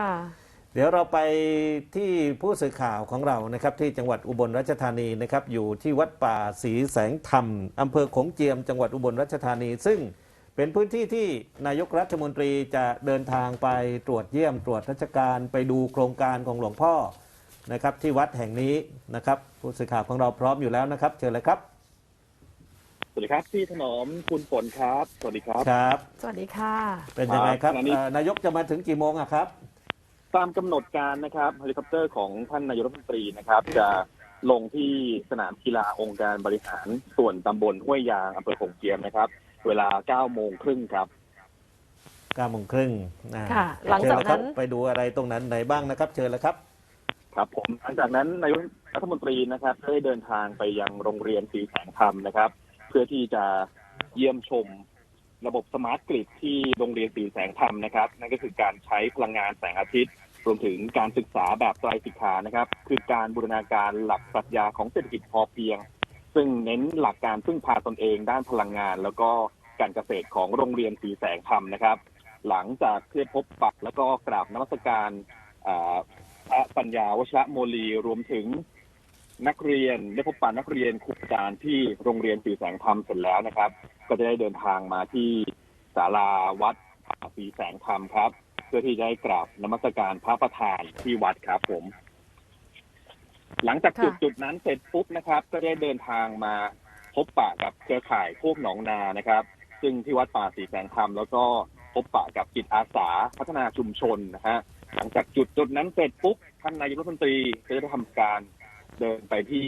ค่ะเดี๋ยวเราไปที่ผู้สื่อข่าวของเรานะครับที่จังหวัดอุบลราชธานีนะครับอยู่ที่วัดป่าศรีแสงธรรมอำเภอโขงเจียม จังหวัดอุบลราชธานี ซึ่งเป็นพื้นที่ที่นายกรัฐมนตรีจะเดินทางไปตรวจเยี่ยม ตรวจราชการไปดูโครงการของหลวงพ่อนะครับที่วัดแห่งนี้นะครับ ผู้สื่อข่าวของเราพร้อมอยู่แล้วนะครับ เชิญเลยครับสวัสดีครับพี่ถนอมคุณฝนครับ สวัสดีครับครับ สวัสดีค่ะ เป็นยังไงครับครับขณะนี้เอ่อนายกจะมาถึงกี่โมงอะครับ ตามกำหนดการนะครับเฮลิคอปเตอร์ของท่านนายกรัฐมนตรีนะครับ จะลงที่สนามกีฬาองค์การบริหารส่วนตำบลห้วยยางอำเภอโขงเจียมนะครับ เวลา9โมงครึ่งครับ9โมงครึ่งอ่าค่ะหลังจากนั้นเชิญเลยครับไปดูอะไรตรงนั้นไหนบ้างนะครับ เชิญเลยครับ ครับผมหลังจากนั้นนายกรัฐมนตรีนะครับได้เดินทางไปยังโรงเรียนสีแสงธรรมนะครับ เพื่อที่จะเยี่ยมชม ระบบสมาร์ทกริดที่โรงเรียนสีแสงธรรมนะครับ นั่นก็คือการใช้พลังงานแสงอาทิตย์ รวมถึงการศึกษาแบบไตรสิกขานะครับ คือการบูรณาการหลักปรัชญาของเศรษฐกิจพอเพียง ซึ่งเน้นหลักการพึ่งพาตนเองด้านพลังงาน แล้วก็การเกษตรของโรงเรียนสีแสงธรรมนะครับ หลังจากเพื่อพบปะแล้วก็กราบนมัสการพระปัญญาวชระโมลีรวมถึงนักเรียนได้พบปะนักเรียนครูอาจารย์ที่โรงเรียนสีแสงธรรมเสร็จแล้วนะครับ ก็จะได้เดินทางมาที่ศาลาวัดป่าสีแสงธรรมครับ เพื่อที่จะให้กราบนมัสการพระประธานที่วัดครับผม หลังจากจุดค่ะจุดนั้นเสร็จปุ๊บนะครับ ก็ได้เดินทางมาพบปะกับเครือข่ายพวกหนองนานะครับ ซึ่งที่วัดป่าสีแสงธรรมแล้วก็พบปะกับจิตอาสาพัฒนาชุมชนนะฮะหลังจากจุดจุดนั้นเสร็จปุ๊บท่านนายกรัฐมนตรีก็จะทำการเดินไปที่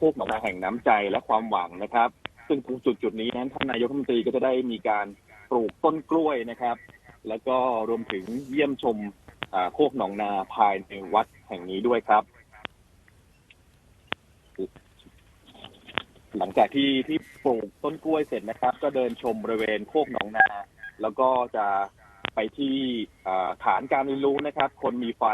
พวกหนองนาแห่งน้ำใจและความหวังนะครับ ซึ่งตรงจุดจุดนี้นั้นท่านนายกรัฐมนตรีก็จะได้มีการปลูกต้นกล้วยนะครับ แล้วก็รวมถึงเยี่ยมชมโคกหนองนาภายในวัดแห่งนี้ด้วยครับ หลังจากที่ที่ปลูกต้นกล้วยเสร็จนะครับ ก็เดินชมบริเวณโคกหนองนา แล้วก็จะไปที่ฐานการเรียนรู้นะครับ คนมีไฟ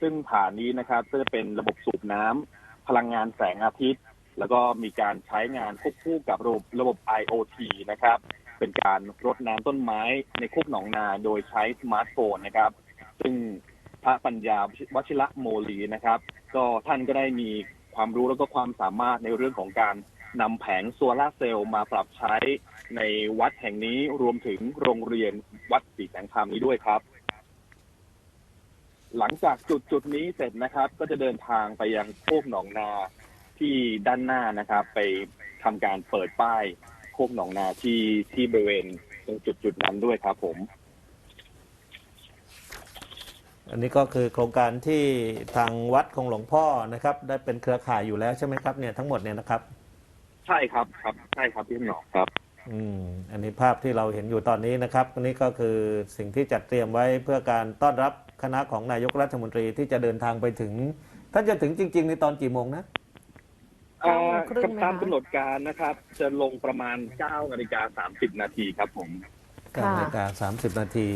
ซึ่งฐานนี้นะครับ ก็จะเป็นระบบสูบน้ำพลังงานแสงอาทิตย์ แล้วก็มีการใช้งานควบคู่กับระบบระบบ IoT นะครับ เป็นการรดน้ำต้นไม้ในโคกหนองนาโดยใช้สมาร์ทโฟนนะครับ ซึ่งพระปัญญาวชิระโมลีนะครับ ก็ท่านก็ได้มีความรู้แล้วก็ความสามารถในเรื่องของการนำแผงโซลาร์เซลล์มาปรับใช้ในวัดแห่งนี้รวมถึงโรงเรียนวัดศรีแสงธรรมนี้ด้วยครับ หลังจากจุดจุดนี้เสร็จนะครับ ก็จะเดินทางไปยังโคกหนองนา ที่ด้านหน้านะครับ ไปทำการเปิดป้ายโคกหนองนาที่ที่บริเวณตรงจุดจุดนั้นด้วยครับผม อันนี้ก็คือโครงการที่ทางวัดของหลวงพ่อนะครับ ได้เป็นเครือข่ายอยู่แล้วใช่ไหมครับเนี่ยทั้งหมดเนี่ยนะครับ ใช่ครับครับใช่ครับพี่หนอมครับ อืมอันนี้ภาพที่เราเห็นอยู่ตอนนี้นะครับอันนี้ก็คือสิ่งที่จัดเตรียมไว้เพื่อการต้อนรับคณะของนายกรัฐมนตรีที่จะเดินทางไปถึง ท่านจะถึงจริง ๆ ในตอนกี่โมงนะเก้าโมง ครึ่งไหมคะตามกำหนดการนะครับ จะลงประมาณ9นาฬิกา30 นาทีครับผม9นาฬิกา30นาที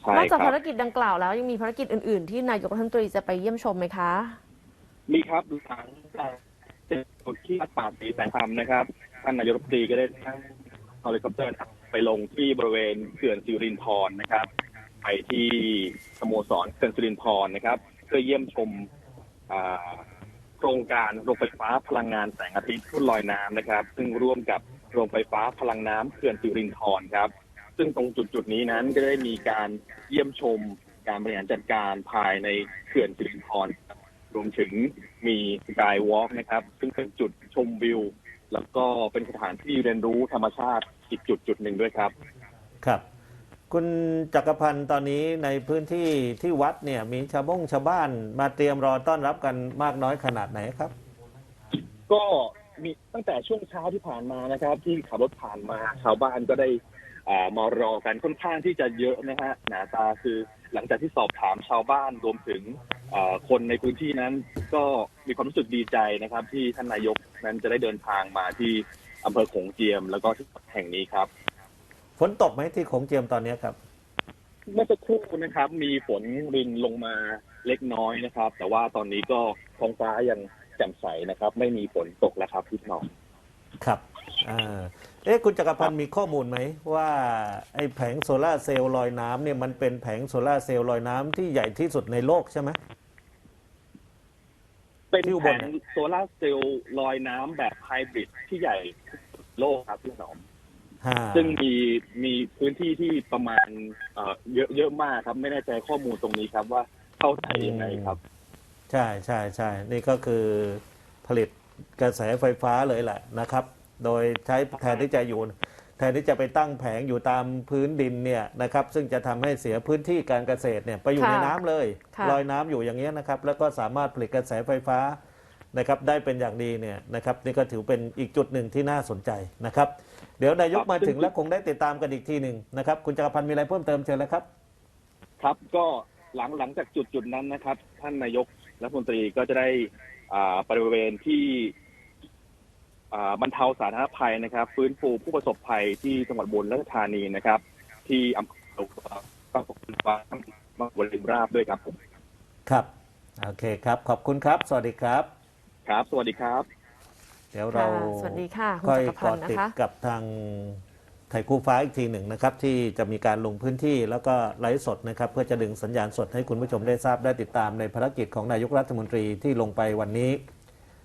ใช่นอกจากครัภาบรกิจดังกล่าวแล้วยังมีภารกิจอื่น ๆ ที่นายกรัฐมนตรีจะไปเยี่ยมชมไหมคะ มีครับหลังจากเสร็จจุดที่วัดป่าศรีแสงธรรมนะครับท่านนายกรัฐมนตรีก็ได้นั่งเฮลิคอปเตอร์ไปลงที่บริเวณเขื่อนสิรินธรนะครับ ไปที่สโมสรเขื่อนสิรินธรนะครับ เพื่อเยี่ยมชมอ่า โครงการโรงไฟฟ้าพลังงานแสงอาทิตย์ทุ่นลอยน้ำนะครับ ซึ่งร่วมกับโรงไฟฟ้าพลังน้ำเขื่อนสิรินธรครับ ซึ่งตรงจุดจุดนี้นั้นก็ได้มีการเยี่ยมชมการบริหารจัดการภายในเขื่อนสิรินธรรวมถึงมีสกายวอล์กนะครับ ซึ่งเป็นจุดชมวิว แล้วก็เป็นสถานที่เรียนรู้ธรรมชาติอีกจุดจุดหนึ่งด้วยครับ ครับ คุณจักรพันธ์ตอนนี้ในพื้นที่ที่วัดเนี่ย มีชาวบ้งชาวบ้านมาเตรียมรอต้อนรับกันมากน้อยขนาดไหนครับ ก็มีตั้งแต่ช่วงเช้าที่ผ่านมานะครับ ที่ขับรถผ่านมาชาวบ้านก็ได้มารอกันค่อนข้างที่จะเยอะนะฮะหนาตาคือหลังจากที่สอบถามชาวบ้านรวมถึงคนในพื้นที่นั้น ก็มีความรู้สึกดีใจนะครับ ที่ท่านนายกนั้นจะได้เดินทางมาที่อำเภอโขงเจียม แล้วก็ที่แห่งนี้ครับ ฝนตกไหมที่โขงเจียมตอนนี้ครับ เมื่อสักครู่นะครับ มีฝนรินลงมาเล็กน้อยนะครับ แต่ว่าตอนนี้ก็ท้องฟ้ายังแจ่มใสนะครับ ไม่มีฝนตกแล้วครับพี่หน้องครับอ่าเอ๊ะคุณจักรพันธ์มีข้อมูลไหมว่าไอ้แผงโซลาร์เซลล์ลอยน้ำเนี่ยมันเป็นแผงโซลาร์เซลล์ลอยน้ำที่ใหญ่ที่สุดในโลกใช่ไหมเป็นที่อุแผบลงเนี่ยโซลาร์เซลล์ลอยน้ำแบบไฮบริดที่ใหญ่โลกครับพี่หนอมฮะ ซึ่งมีมีพื้นที่ที่ประมาณเอ่อเยอะเยอะมากครับ ไม่แน่ใจข้อมูลตรงนี้ครับว่าเข้าใจยังไงครับ ใช่ใช่ใช่นี่ก็คือผลิตกระแสไฟฟ้าเลยแหละนะครับ โดยใช้แทนที่จะอยู่แทนที่จะไปตั้งแผงอยู่ตามพื้นดินเนี่ยนะครับ ซึ่งจะทำให้เสียพื้นที่การเกษตรเนี่ยไปอยู่ค่ะในน้ำเลยค่ะลอยน้ำอยู่อย่างเงี้ยนะครับ แล้วก็สามารถผลิตกระแสไฟฟ้า นะครับได้เป็นอย่างดีเนี่ยนะครับนี่ก็ถือเป็นอีกจุดหนึ่งที่น่าสนใจนะครับ เดี๋ยวนายกครับมาถึงซึ่งแล้วคงได้ติดตามกันอีกทีหนึ่งนะครับ คุณจักรพันธ์มีอะไรเพิ่มเติมเชิญเลยครับ ครับก็หลังหลังจากจุดจุดนั้นนะครับ ท่านนายกรัฐมนตรีก็จะได้อ่าบริเวณที่อ่าบรรเทาสาธารณภัยนะครับ ฟื้นฟูผู้ประสบภัยที่จังหวัดอุบุรีราชธานีนะครับ ที่อำเภอก็ขอบคุณฟ้ามาบริมราบด้วยครับผมครับ โอเคครับ ขอบคุณครับ สวัสดีครับ ครับ สวัสดีครับ เดี๋ยวเราค่ะสวัสดีค่ะคุณค่อยจักรพัเกาะนธ์นะติดคะ กับทางไทยคู่ฟ้าอีกทีหนึ่งนะครับ ที่จะมีการลงพื้นที่แล้วก็ไลฟ์สดนะครับ เพื่อจะดึงสัญญาณสดให้คุณผู้ชมได้ทราบได้ติดตามในภารกิจของนายกรัฐมนตรีที่ลงไปวันนี้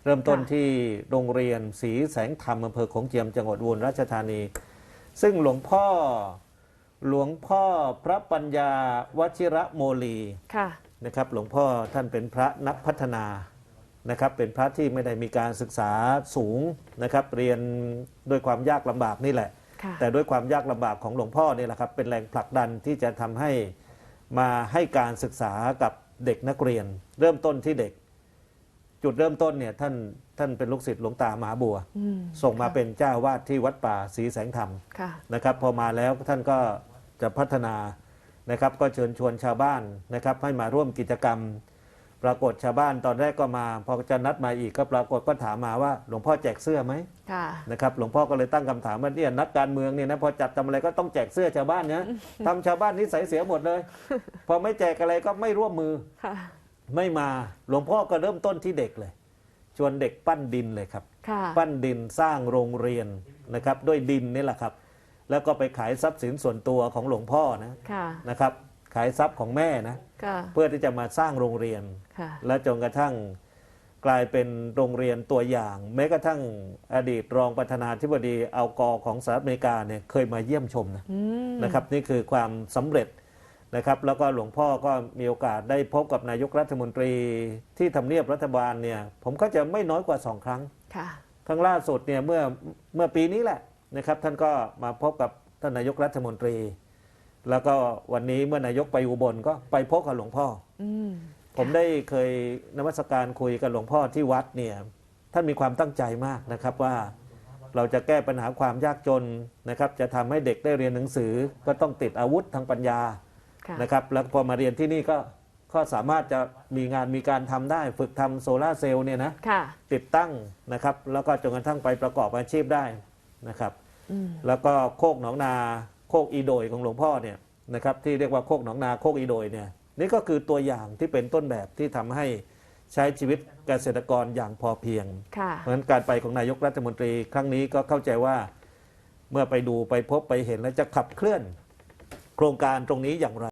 เริ่มต้นค่ะ ที่โรงเรียนศรีแสงธรรมอำเภอของเจียมจังหวัดอุบลราชธานี ซึ่งหลวงพ่อหลวงพ่อพระปัญญาวชิระโมลี ค่ะ นะครับหลวงพ่อท่านเป็นพระนักพัฒนา นะครับเป็นพระที่ไม่ได้มีการศึกษาสูงนะครับเรียนด้วยความยากลำบากนี่แหละค่ะแต่ด้วยความยากลำบากของหลวงพ่อนี่แหละครับเป็นแรงผลักดันที่จะทำให้มาให้การศึกษากับเด็กนักเรียน เริ่มต้นที่เด็ก จุดเริ่มต้นเนี่ยท่านท่านเป็นลูกศิษย์หลวงตามหาบัวอืมส่งมาค่ะเป็นเจ้าวาดที่วัดป่าศรีแสงธรรมค่ะนะครับพอมาแล้วท่านก็จะพัฒนานะครับก็เชิญชวนชาวบ้านนะครับให้มาร่วมกิจกรรม ปรากฏชาวบ้านตอนแรกก็มา พอจะนัดมาอีกก็ปรากฏก็ถามมาว่า หลวงพ่อแจกเสื้อไหมค่ะนะครับหลวงพ่อก็เลยตั้งคำถามว่าเนี่ยนักการเมืองเนี่ยนะพอจัดทำอะไรก็ต้องแจกเสื้อชาวบ้านนะทำชาวบ้านนิสัยเสียหมดเลย พอไม่แจกอะไรก็ไม่ร่วมมือค่ะไม่มาหลวงพ่อก็เริ่มต้นที่เด็กเลย ชวนเด็กปั้นดินเลยครับค่ะปั้นดินสร้างโรงเรียนนะครับ ด้วยดินนี่แหละครับ แล้วก็ไปขายทรัพย์สินส่วนตัวของหลวงพ่อนะค่ะนะครับ ขายทรัพย์ของแม่นะค่ะเพื่อที่จะมาสร้างโรงเรียนค่ะและจนกระทั่งกลายเป็นโรงเรียนตัวอย่าง แม้กระทั่งอดีตรองประธานาธิบดีอัลกอร์ของสหรัฐอเมริกาเนี่ยเคยมาเยี่ยมชมนะอืมนะครับ นี่คือความสำเร็จนะครับแล้วก็หลวงพ่อก็มีโอกาสได้พบกับนายกรัฐมนตรีที่ทำเนียบรัฐบาลเนี่ยผมก็จะไม่น้อยกว่าสองครั้งค่ะครั้งล่าสุดเนี่ยเมื่อเมื่อปีนี้แหละนะครับ ท่านก็มาพบกับท่านนายกรัฐมนตรี แล้วก็วันนี้เมื่อนายกไปอุบลก็ไปพบกับหลวงพ่ออืมผมได้เคยนมัสการคุยกับหลวงพ่อที่วัดเนี่ย ท่านมีความตั้งใจมากนะครับว่าเราจะแก้ปัญหาความยากจนนะครับ จะทำให้เด็กได้เรียนหนังสือก็ต้องติดอาวุธทางปัญญาค่ะนะครับ แล้วพอมาเรียนที่นี่ก็ก็สามารถจะมีงานมีการทำได้ ฝึกทำโซลาร์เซลล์เนี่ยนะค่ะติดตั้งนะครับ แล้วก็จนกระทั่งไปประกอบอาชีพได้นะครับอืมแล้วก็โคกหนองนา โคกอีโดยของหลวงพ่อเนี่ยนะครับที่เรียกว่าโคกหนองนาโคกอีโดยเนี่ยนี่ก็คือตัวอย่างที่เป็นต้นแบบที่ทำให้ใช้ชีวิตเกษตรกรอย่างพอเพียงค่ะเพราะฉะนั้นการไปของนายกรัฐมนตรีครั้งนี้ก็เข้าใจว่าเมื่อไปดูไปพบไปเห็นแล้วจะขับเคลื่อนโครงการตรงนี้อย่างไร